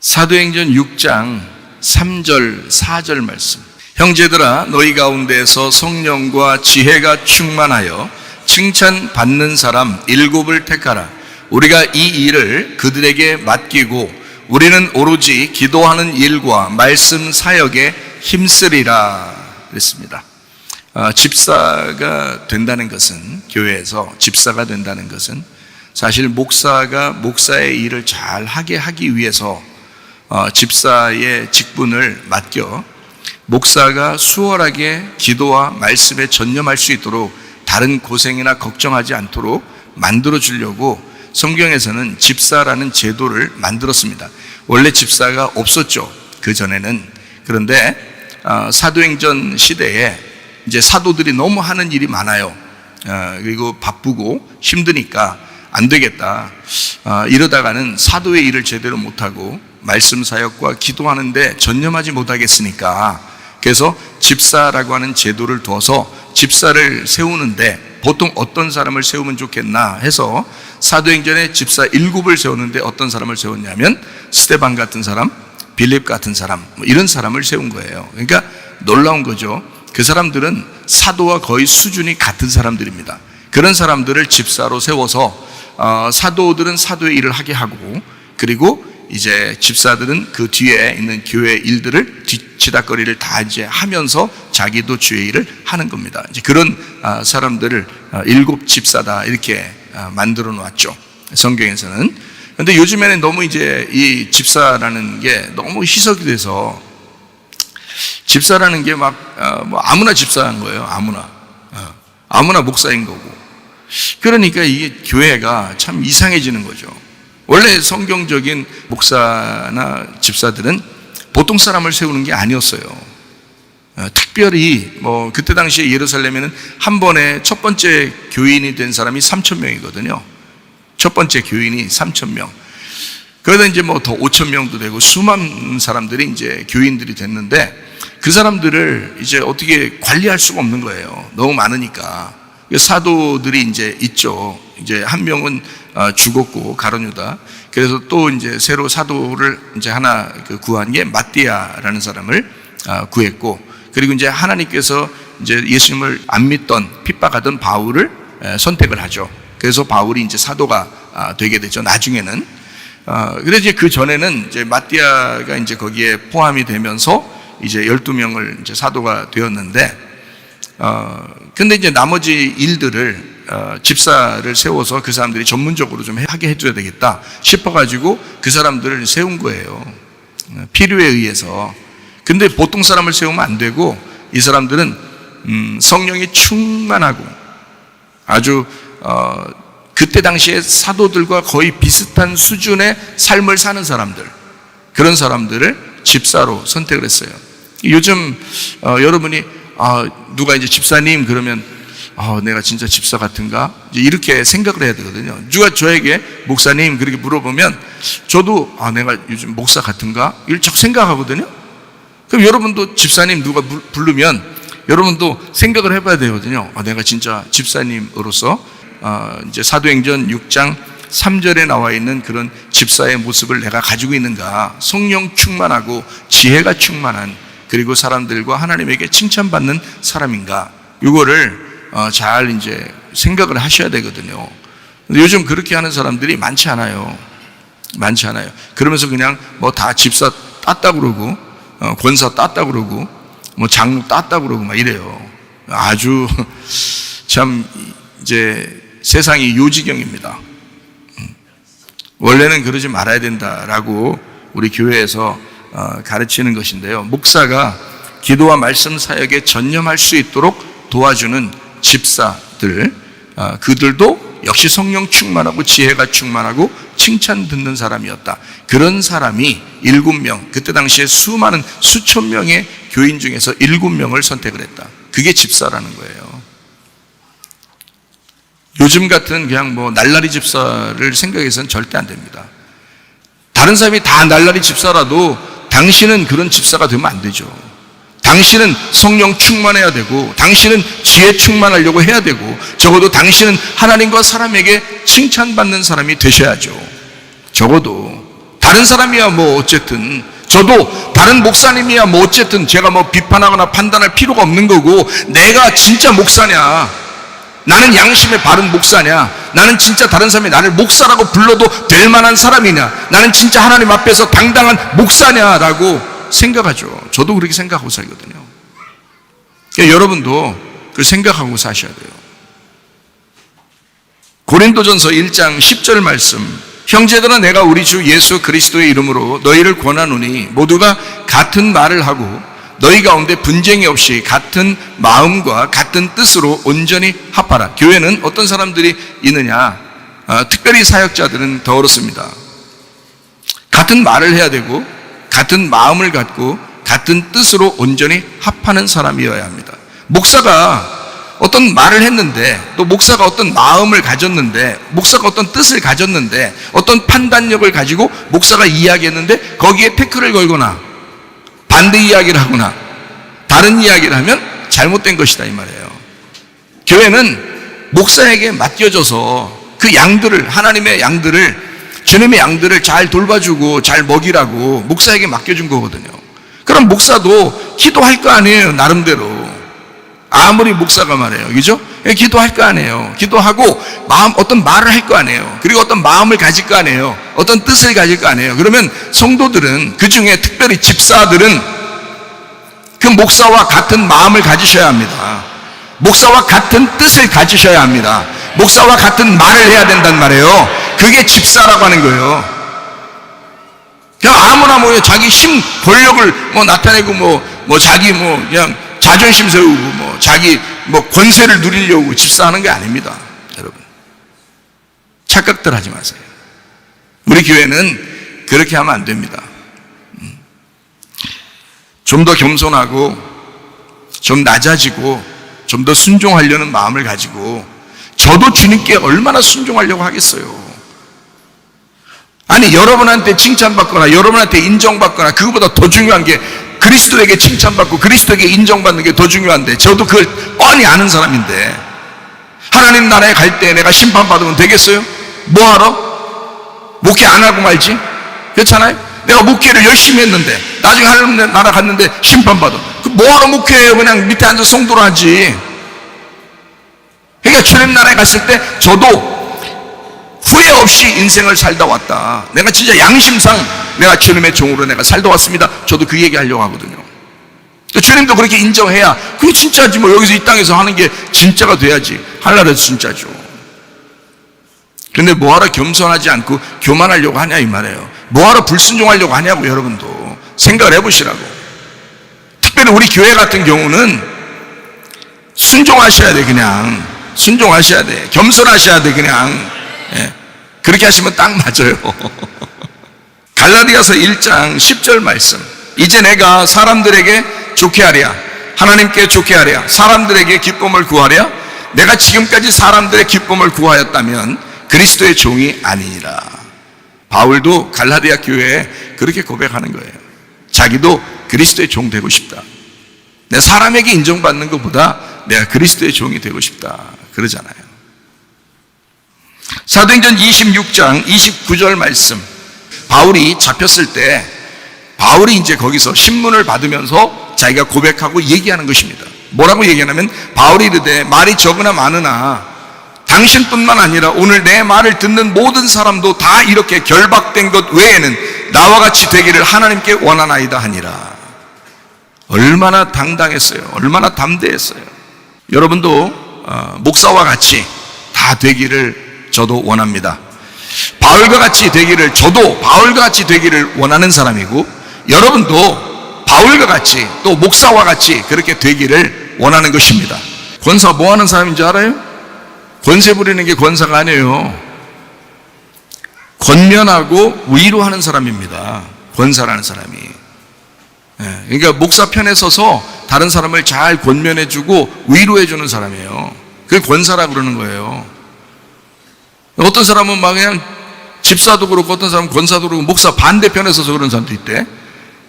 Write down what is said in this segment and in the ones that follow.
사도행전 6장 3절, 4절 말씀. 형제들아, 너희 가운데서 성령과 지혜가 충만하여 칭찬 받는 사람 일곱을 택하라. 우리가 이 일을 그들에게 맡기고 우리는 오로지 기도하는 일과 말씀 사역에 힘쓰리라. 그랬습니다. 아, 집사가 된다는 것은, 교회에서 집사가 된다는 것은 사실 목사가 목사의 일을 잘 하게 하기 위해서 어, 집사의 직분을 맡겨 목사가 수월하게 기도와 말씀에 전념할 수 있도록 다른 고생이나 걱정하지 않도록 만들어 주려고 성경에서는 집사라는 제도를 만들었습니다. 원래 집사가 없었죠. 그 전에는. 그런데 어, 사도행전 시대에 이제 사도들이 너무 하는 일이 많아요. 어, 그리고 바쁘고 힘드니까 안 되겠다. 어, 이러다가는 사도의 일을 제대로 못하고 말씀 사역과 기도하는데 전념하지 못하겠으니까 그래서 집사라고 하는 제도를 둬서 집사를 세우는데 보통 어떤 사람을 세우면 좋겠나 해서 사도행전에 집사 일곱을 세우는데 어떤 사람을 세웠냐면 스테반 같은 사람, 빌립 같은 사람 뭐 이런 사람을 세운 거예요. 그러니까 놀라운 거죠. 그 사람들은 사도와 거의 수준이 같은 사람들입니다. 그런 사람들을 집사로 세워서 어, 사도들은 사도의 일을 하게 하고 그리고 이제 집사들은 그 뒤에 있는 교회 일들을 뒤치다거리를 다 이제 하면서 자기도 주의 일을 하는 겁니다. 이제 그런 아, 사람들을 아, 일곱 집사다 이렇게 아, 만들어 놓았죠. 성경에서는. 근데 요즘에는 너무 이제 이 집사라는 게 너무 희석이 돼서 집사라는 게 막 뭐 아무나 집사한 거예요. 아무나. 어, 아무나 목사인 거고. 그러니까 이게 교회가 참 이상해지는 거죠. 원래 성경적인 목사나 집사들은 보통 사람을 세우는 게 아니었어요. 어, 특별히 뭐 그때 당시에 예루살렘에는 한 번에 첫 번째 교인이 된 사람이 3천 명이거든요. 첫 번째 교인이 3천 명. 그러다 이제 뭐 더 5천 명도 되고 수많은 사람들이 이제 교인들이 됐는데 그 사람들을 이제 어떻게 관리할 수가 없는 거예요. 너무 많으니까. 사도들이 이제 있죠. 이제 한 명은 어, 죽었고 가론유다. 그래서 또 이제 새로 사도를 이제 하나 그 구한 게 마띠아라는 사람을 어, 구했고 그리고 이제 하나님께서 이제 예수님을 안 믿던 핍박하던 바울을 선택을 하죠. 그래서 바울이 이제 사도가 아, 되게 되죠. 나중에는. 어, 그래서 그 전에는 이제 마띠아가 이제 거기에 포함이 되면서 이제 12명을 이제 사도가 되었는데 어, 근데 이제 나머지 일들을 어, 집사를 세워서 그 사람들이 전문적으로 좀 하게 해줘야 되겠다 싶어가지고 그 사람들을 세운 거예요. 어, 필요에 의해서. 근데 보통 사람을 세우면 안 되고 이 사람들은 음, 성령이 충만하고 아주 어, 그때 당시에 사도들과 거의 비슷한 수준의 삶을 사는 사람들 그런 사람들을 집사로 선택을 했어요. 요즘 어, 여러분이 아, 누가 이제 집사님 그러면 아, 내가 진짜 집사 같은가? 이렇게 생각을 해야 되거든요. 누가 저에게 목사님 그렇게 물어보면 저도 아, 내가 요즘 목사 같은가? 적 생각하거든요. 그럼 여러분도 집사님 누가 부르면 여러분도 생각을 해봐야 되거든요. 아, 내가 진짜 집사님으로서 아, 이제 사도행전 6장 3절에 나와 있는 그런 집사의 모습을 내가 가지고 있는가? 성령 충만하고 지혜가 충만한 그리고 사람들과 하나님에게 칭찬받는 사람인가? 이거를 어, 잘 이제 생각을 하셔야 되거든요. 요즘 그렇게 하는 사람들이 많지 않아요. 많지 않아요. 그러면서 그냥 뭐 다 집사 땄다 그러고, 어, 권사 땄다 그러고, 뭐 장로 땄다 그러고 막 이래요. 아주 참 이제 세상이 요지경입니다. 음. 원래는 그러지 말아야 된다라고 우리 교회에서 어, 가르치는 것인데요. 목사가 기도와 말씀 사역에 전념할 수 있도록 도와주는 집사들, 어, 그들도 역시 성령 충만하고 지혜가 충만하고 칭찬 듣는 사람이었다. 그런 사람이 일곱 명, 그때 당시에 수많은 수천 명의 교인 중에서 일곱 명을 선택을 했다. 그게 집사라는 거예요. 요즘 같은 그냥 뭐 날라리 집사를 생각해서는 절대 안 됩니다. 다른 사람이 다 날라리 집사라도 당신은 그런 집사가 되면 안 되죠. 당신은 성령 충만해야 되고, 당신은 지혜 충만하려고 해야 되고, 적어도 당신은 하나님과 사람에게 칭찬받는 사람이 되셔야죠. 적어도 다른 사람이야 뭐 어쨌든 저도 다른 목사님이야 뭐 어쨌든 제가 뭐 비판하거나 판단할 필요가 없는 거고 내가 진짜 목사냐? 나는 양심의 바른 목사냐? 나는 진짜 다른 사람이 나를 목사라고 불러도 될 만한 사람이냐? 나는 진짜 하나님 앞에서 당당한 목사냐라고 생각하죠 저도 그렇게 생각하고 살거든요 그러니까 여러분도 그 생각하고 사셔야 돼요 고린도전서 1장 10절 말씀 형제들아 내가 우리 주 예수 그리스도의 이름으로 너희를 권하노니 모두가 같은 말을 하고 너희 가운데 분쟁이 없이 같은 마음과 같은 뜻으로 온전히 합하라. 교회는 어떤 사람들이 있느냐? 아, 특별히 사역자들은 더 어렵습니다. 같은 말을 해야 되고 같은 마음을 갖고 같은 뜻으로 온전히 합하는 사람이어야 합니다. 목사가 어떤 말을 했는데 또 목사가 어떤 마음을 가졌는데 목사가 어떤 뜻을 가졌는데 어떤 판단력을 가지고 목사가 이야기했는데 거기에 태클을 걸거나 반대 이야기를 하거나 다른 이야기를 하면 잘못된 것이다 이 말이에요. 교회는 목사에게 맡겨져서 그 양들을 하나님의 양들을 주님의 양들을 잘 돌봐주고 잘 먹이라고 목사에게 맡겨준 거거든요. 그럼 목사도 기도할 거 아니에요 나름대로. 아무리 목사가 말해요. 그죠? 예, 기도할 거 아니에요. 기도하고 마음 어떤 말을 할 거 아니에요. 그리고 어떤 마음을 가질 거 아니에요. 어떤 뜻을 가질 거 아니에요. 그러면 성도들은 그 중에 특별히 집사들은 그 목사와 같은 마음을 가지셔야 합니다. 목사와 같은 뜻을 가지셔야 합니다. 목사와 같은 말을 해야 된단 말이에요. 그게 집사라고 하는 거예요. 그냥 아무나 뭐 자기 힘, 권력을 뭐 나타내고 뭐, 뭐 자기 뭐 그냥 자존심 세우고 뭐 자기 뭐 권세를 누리려고 집사하는 게 아닙니다. 여러분. 착각들 하지 마세요. 우리 교회는 그렇게 하면 안 됩니다. 음. 좀더 겸손하고 좀 낮아지고 좀 더 순종하려는 마음을 가지고 저도 주님께 얼마나 순종하려고 하겠어요. 아니 여러분한테 칭찬받거나 여러분한테 인정받거나 그거보다 더 중요한 게 그리스도에게 칭찬받고 그리스도에게 인정받는 게 더 중요한데 저도 그걸 뻔히 아는 사람인데 하나님 나라에 갈 때 내가 심판받으면 되겠어요? 뭐하러? 목회 안 하고 말지? 그렇잖아요? 내가 목회를 열심히 했는데 나중에 하나님 나라 갔는데 심판받아 그 뭐하러 목회해요? 그냥 밑에 앉아서 성도를 하지 그러니까 주님 나라에 갔을 때 저도 후회 없이 인생을 살다 왔다. 내가 진짜 양심상 내가 주님의 종으로 내가 살다 왔습니다. 저도 그 얘기 하려고 하거든요. 그 주님도 그렇게 인정해야 그게 진짜지 뭐 여기서 이 땅에서 하는 게 진짜가 돼야지. 하늘나라에서 진짜죠. 근데 뭐하러 겸손하지 않고 교만하려고 하냐 이 말이에요. 뭐하러 불순종하려고 하냐고 여러분도 생각을 해보시라고. 특별히 우리 교회 같은 경우는 순종하셔야 돼 그냥 순종하셔야 돼 겸손하셔야 돼 그냥 예. 그렇게 하시면 딱 맞아요. 갈라디아서 1장 10절 말씀. 이제 내가 사람들에게 좋게 하랴. 하나님께 좋게 하랴. 사람들에게 기쁨을 구하랴. 내가 지금까지 사람들의 기쁨을 구하였다면 그리스도의 종이 아니니라. 바울도 갈라디아 교회에 그렇게 고백하는 거예요. 자기도 그리스도의 종 되고 싶다. 내 사람에게 인정받는 것보다 내가 그리스도의 종이 되고 싶다. 그러잖아요. 사도행전 26장 29절 말씀. 바울이 잡혔을 때 바울이 이제 거기서 신문을 받으면서 자기가 고백하고 얘기하는 것입니다. 뭐라고 얘기하냐면 바울이 이르되 말이 적으나 많으나 당신뿐만 아니라 오늘 내 말을 듣는 모든 사람도 다 이렇게 결박된 것 외에는 나와 같이 되기를 하나님께 원하나이다 하니라. 얼마나 당당했어요. 얼마나 담대했어요. 여러분도 어, 목사와 같이 다 되기를 저도 원합니다. 바울과 같이 되기를 저도 바울과 같이 되기를 원하는 사람이고 여러분도 바울과 같이 또 목사와 같이 그렇게 되기를 원하는 것입니다. 권사 뭐 하는 사람인지 알아요? 권세 부리는 게 권사가 아니에요. 권면하고 위로하는 사람입니다. 권사라는 사람이. 예, 그러니까 목사 편에 서서 다른 사람을 잘 권면해주고 위로해주는 사람이에요. 그게 권사라 그러는 거예요. 어떤 사람은 막 그냥 집사도 그렇고 어떤 사람은 권사도 그렇고 목사 반대편에 서서 그런 사람도 있대.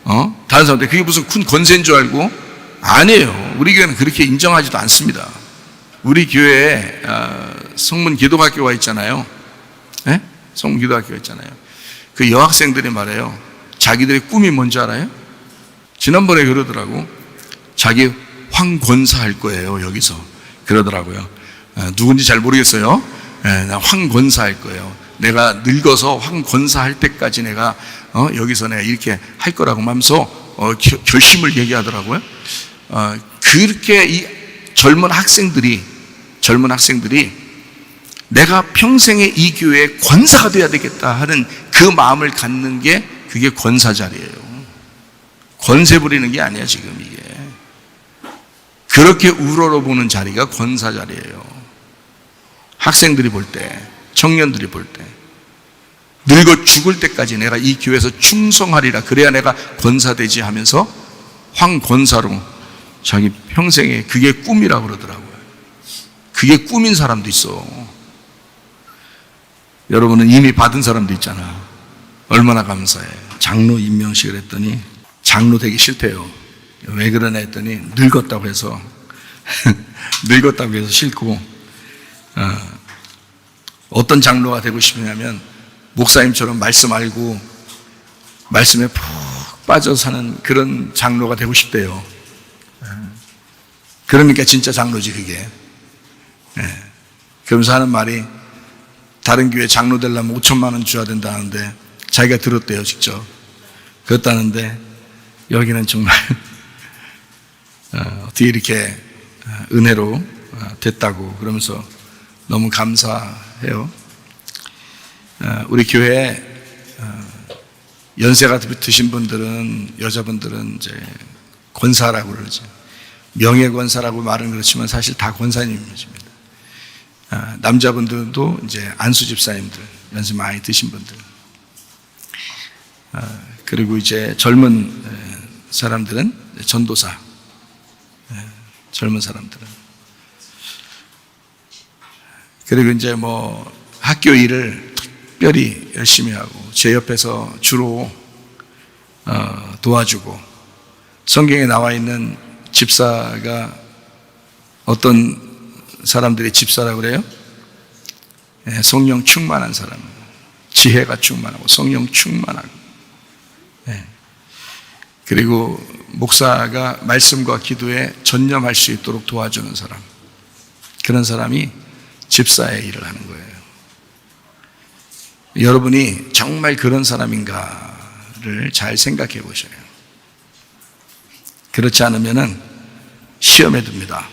어? 다른 사람들 그게 무슨 큰 권세인 줄 알고 아니에요. 우리 교회는 그렇게 인정하지도 않습니다. 우리 교회에 어, 성문 기도학교가 있잖아요. 예? 성문 기도학교가 있잖아요. 그 여학생들이 말해요. 자기들의 꿈이 뭔지 알아요? 지난번에 그러더라고. 자기 황권사 할 거예요, 여기서. 그러더라고요. 어, 누군지 잘 모르겠어요. 예, 나 황권사 할 거예요. 내가 늙어서 황권사 할 때까지 내가 어, 여기서 내가 이렇게 할 거라고 하면서 어, 겨- 결심을 얘기하더라고요. 어, 그렇게 이 젊은 학생들이 젊은 학생들이 내가 평생에 이 교회의 권사가 돼야 되겠다 하는 그 마음을 갖는 게 그게 권사 자리예요. 권세 부리는 게 아니야 지금 이게. 그렇게 우러러보는 자리가 권사 자리예요. 학생들이 볼 때, 청년들이 볼 때, 늙어 죽을 때까지 내가 이 교회에서 충성하리라. 그래야 내가 권사 되지 하면서 황 권사로 자기 평생에 그게 꿈이라고 그러더라고요. 그게 꿈인 사람도 있어. 여러분은 이미 받은 사람도 있잖아. 얼마나 감사해. 장로 임명식을 했더니 장로 되기 싫대요. 왜 그러나 했더니 늙었다고 해서 늙었다고 해서 싫고 어, 어떤 장로가 되고 싶으냐면 목사님처럼 말씀 알고 말씀에 푹 빠져 사는 그런 장로가 되고 싶대요. 어, 그러니까 진짜 장로지 그게. 예. 그러면서 하는 말이 다른 교회 장로 되려면 5천만 원 줘야 된다는데 자기가 들었대요 직접. 그렇다는데 여기는 정말 어, 어떻게 이렇게 어, 은혜로 어, 됐다고 그러면서 너무 감사해요. 어, 우리 교회 어, 연세가 드신 분들은 여자분들은 이제 권사라고 그러죠. 명예 권사라고 말은 그렇지만 사실 다 권사님이십니다. 아, 남자분들도 이제 안수 집사님들 연세 많이 드신 분들 아, 그리고 이제 젊은 에, 사람들은 전도사 에, 젊은 사람들은 그리고 이제 뭐 학교 일을 특별히 열심히 하고 제 옆에서 주로 어, 도와주고 성경에 나와 있는 집사가 어떤 사람들이 집사라고 그래요? 예, 성령 충만한 사람, 지혜가 충만하고 성령 충만하고, 예. 그리고 목사가 말씀과 기도에 전념할 수 있도록 도와주는 사람, 그런 사람이 집사의 일을 하는 거예요. 여러분이 정말 그런 사람인가를 잘 생각해 보셔요. 그렇지 않으면은 시험에 듭니다.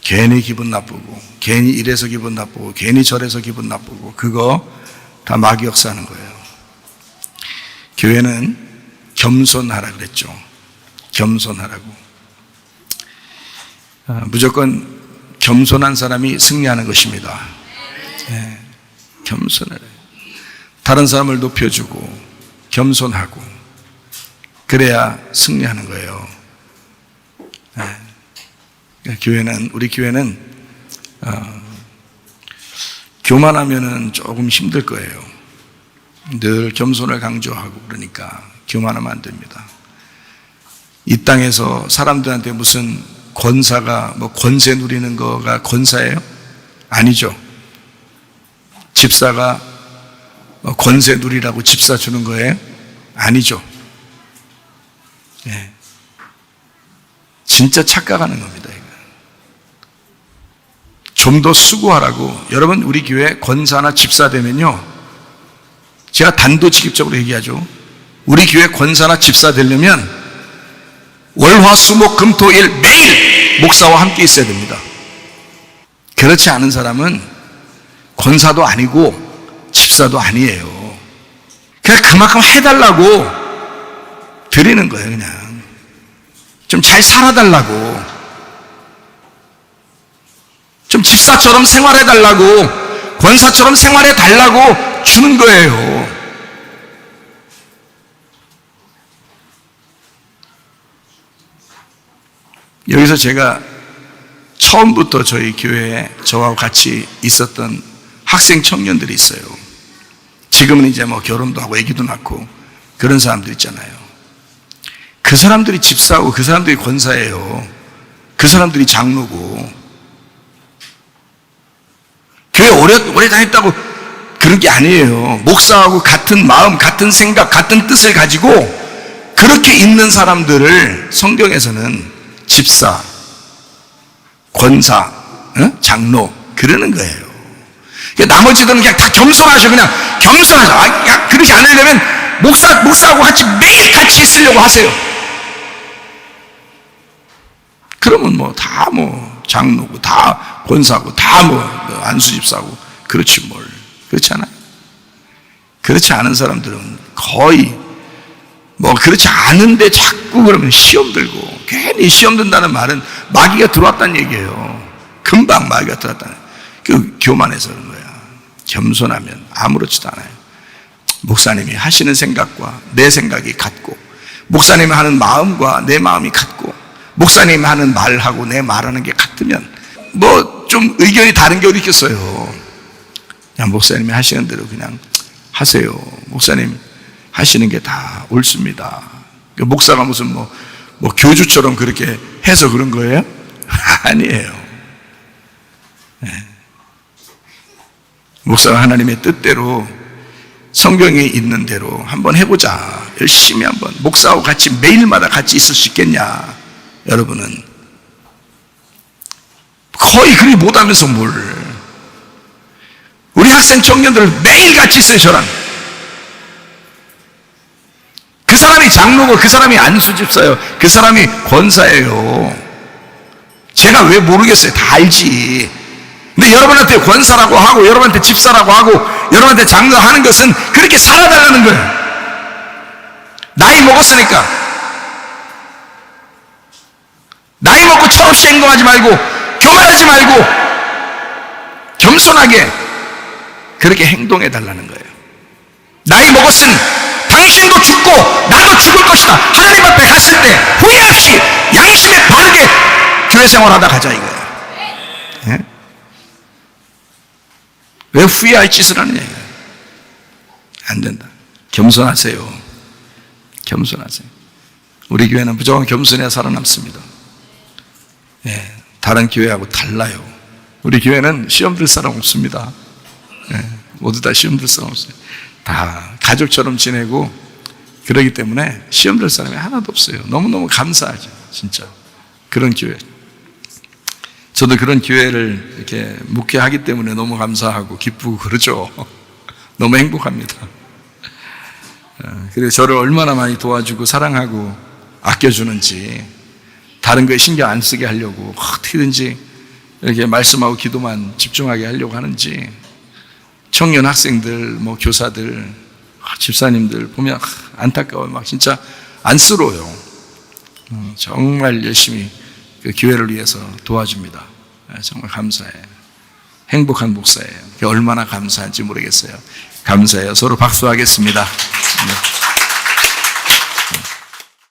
괜히 기분 나쁘고, 괜히 이래서 기분 나쁘고, 괜히 저래서 기분 나쁘고, 그거 다 마귀 역사하는 거예요. 교회는 겸손하라 그랬죠. 겸손하라고. 아, 무조건 겸손한 사람이 승리하는 것입니다. 예, 겸손하라. 다른 사람을 높여주고, 겸손하고, 그래야 승리하는 거예요. 예. 교회는 우리 교회는 어, 교만하면은 조금 힘들 거예요. 늘 겸손을 강조하고 그러니까 교만하면 안 됩니다. 이 땅에서 사람들한테 무슨 권사가 뭐 권세 누리는 거가 권사예요? 아니죠. 집사가 뭐 권세 누리라고 집사 주는 거예요? 아니죠. 예. 진짜 착각하는 겁니다. 좀 더 수고하라고. 여러분, 우리 교회 권사나 집사 되면요. 제가 단도직입적으로 얘기하죠. 우리 교회 권사나 집사 되려면 월화수목 금토일 매일 목사와 함께 있어야 됩니다. 그렇지 않은 사람은 권사도 아니고 집사도 아니에요. 그냥 그만큼 해달라고 드리는 거예요, 그냥. 좀 잘 살아달라고. 좀 집사처럼 생활해달라고, 권사처럼 생활해달라고 주는 거예요. 여기서 제가 처음부터 저희 교회에 저와 같이 있었던 학생 청년들이 있어요. 지금은 이제 뭐 결혼도 하고 애기도 낳고 그런 사람들 있잖아요. 그 사람들이 집사고 그 사람들이 권사예요. 그 사람들이 장로고 교회 오래 오래 다녔다고 그런 게 아니에요. 목사하고 같은 마음, 같은 생각, 같은 뜻을 가지고 그렇게 있는 사람들을 성경에서는 집사, 권사, 어? 장로 그러는 거예요. 그러니까 나머지들은 그냥 다 겸손하셔 그냥 겸손하셔. 아, 야, 그렇지 않으려면 목사 목사하고 같이 매일 같이 있으려고 하세요. 그러면 뭐 다 뭐 장로고 다 권사고 다 뭐 안수집사고 그렇지 뭘 그렇지 않아요. 그렇지 않은 사람들은 거의 뭐 그렇지 않은데 자꾸 그러면 시험 들고 괜히 시험 든다는 말은 마귀가 들어왔다는 얘기예요. 금방 마귀가 들어왔다는 그 교만해서 그런 거야. 겸손하면 아무렇지도 않아요. 목사님이 하시는 생각과 내 생각이 같고 목사님이 하는 마음과 내 마음이 같고 목사님이 하는 말하고 내 말하는 게 같으면 뭐 좀 의견이 다른 게 어디 있겠어요. 그냥 목사님이 하시는 대로 그냥 하세요. 목사님 하시는 게 다 옳습니다. 그 목사가 무슨 뭐, 뭐 교주처럼 그렇게 해서 그런 거예요? 아니에요. 네. 목사가 하나님의 뜻대로 성경에 있는 대로 한번 해보자. 열심히 한번. 목사하고 같이 매일마다 같이 있을 수 있겠냐? 여러분은 거의 그리 못하면서 뭘. 우리 학생 청년들 매일 같이 있어요, 저랑. 그 사람이 장로고 그 사람이 안수집사예요. 그 사람이 권사예요. 제가 왜 모르겠어요. 다 알지. 근데 여러분한테 권사라고 하고 여러분한테 집사라고 하고 여러분한테 장로 하는 것은 그렇게 살아달라는 거예요. 나이 먹었으니까. 나이 먹고 철없이 행동하지 말고 교만하지 말고 겸손하게 그렇게 행동해 달라는 거예요. 나이 먹었으니 당신도 죽고 나도 죽을 것이다. 하나님 앞에 갔을 때 후회 없이 양심에 바르게 교회 생활하다 가자 이거예요. 예? 왜 후회할 짓을 하느냐 이거예요. 안 된다. 겸손하세요. 겸손하세요. 우리 교회는 무조건 겸손해야 살아남습니다. 예, 다른 교회하고 달라요. 우리 교회는 시험 들 사람 없습니다. 예, 모두 다 시험 들 사람 없어요. 다 가족처럼 지내고 그러기 때문에 시험 들 사람이 하나도 없어요. 너무너무 감사하죠. 진짜. 그런 교회. 저도 그런 교회를 이렇게 묵회하기 때문에 너무 감사하고 기쁘고 그러죠. 너무 행복합니다. 어, 그래서 저를 얼마나 많이 도와주고 사랑하고 아껴주는지 다른 거에 신경 안 쓰게 하려고 어떻게든지 이렇게 말씀하고 기도만 집중하게 하려고 하는지 청년 학생들, 뭐 교사들, 아, 집사님들 보면 안타까워요. 막 진짜 안쓰러워요. 어, 정말 열심히 그 교회를 위해서 도와줍니다. 아, 정말 감사해요. 행복한 목사예요. 얼마나 감사한지 모르겠어요. 감사해요. 서로 박수하겠습니다. 네.